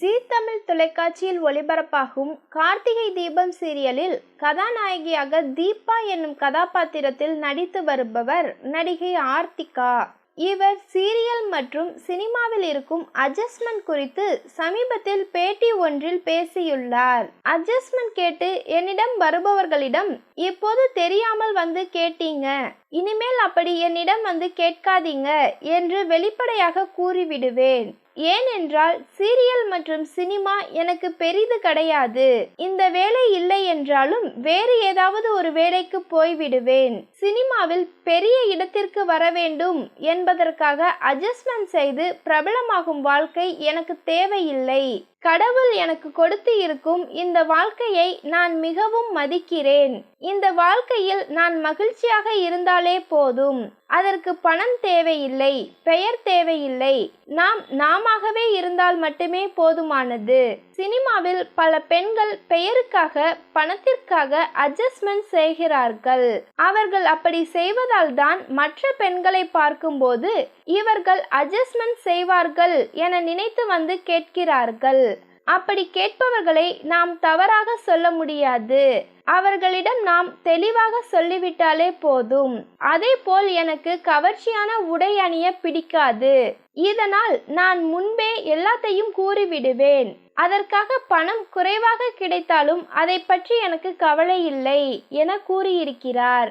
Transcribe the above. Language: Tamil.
தமிழ் தொலைக்காட்சியில் ஒளிபரப்பாகும் கார்த்திகை தீபம் சீரியலில் கதாநாயகியாக தீபா என்னும் கதாபாத்திரத்தில் நடித்து வருபவர் நடிகை ஆர்த்திகா. இவர் சீரியல் மற்றும் சினிமாவில் இருக்கும் அட்ஜஸ்ட்மெண்ட் குறித்து சமீபத்தில் பேட்டி ஒன்றில் பேசியுள்ளார். அட்ஜஸ்ட்மெண்ட் கேட்டு என்னிடம் வருபவர்களிடம் இப்போது தெரியாமல் வந்து கேட்டீங்க. இனிமேல் அப்படி என்னிடம் வந்து கேட்காதீங்க என்று வெளிப்படையாக கூறிவிடுவேன். ஏனென்றால் சீரியல் மற்றும் சினிமா எனக்கு பெரிது கிடையாது. இந்த வேலை இல்லை என்றாலும் வேறு ஏதாவது ஒரு வேலைக்கு போய்விடுவேன். சினிமாவில் பெரிய இடத்திற்கு வர வேண்டும் என்பதற்காக அட்ஜஸ்ட்மெண்ட் செய்து பிரபலமாகும் வாழ்க்கை எனக்கு தேவையில்லை. கடவுள் எனக்கு கொடுத்து இருக்கும் இந்த வாழ்க்கையை நான் மிகவும் மதிக்கிறேன். இந்த வாழ்க்கையில் நான் மகிழ்ச்சியாக இருந்தாலே போதும். அதற்கு பணம் தேவையில்லை பெயர் தேவையில்லை. நாம் நாமவே இருந்தால் மட்டுமே போதுமானது. சினிமாவில் பல பெண்கள் பெயருக்காக பணத்திற்காக அட்ஜஸ்ட்மெண்ட் செய்கிறார்கள். அவர்கள் அப்படி செய்வதால் தான் மற்ற பெண்களை பார்க்கும்போது இவர்கள் அட்ஜஸ்ட்மெண்ட் செய்வார்கள் என நினைத்து வந்து கேட்கிறார்கள். அப்படி கேட்பவர்களை நாம் தவறாக சொல்ல முடியாது. அவர்களிடம் நாம் தெளிவாக சொல்லிவிட்டாலே போதும். அதே போல் எனக்கு கவர்ச்சியான உடை அணிய பிடிக்காது. இதனால் நான் முன்பே எல்லாத்தையும் கூறிவிடுவேன். அதற்காக பணம் குறைவாக கிடைத்தாலும் அதை பற்றி எனக்கு கவலை இல்லை என கூறியிருக்கிறார்.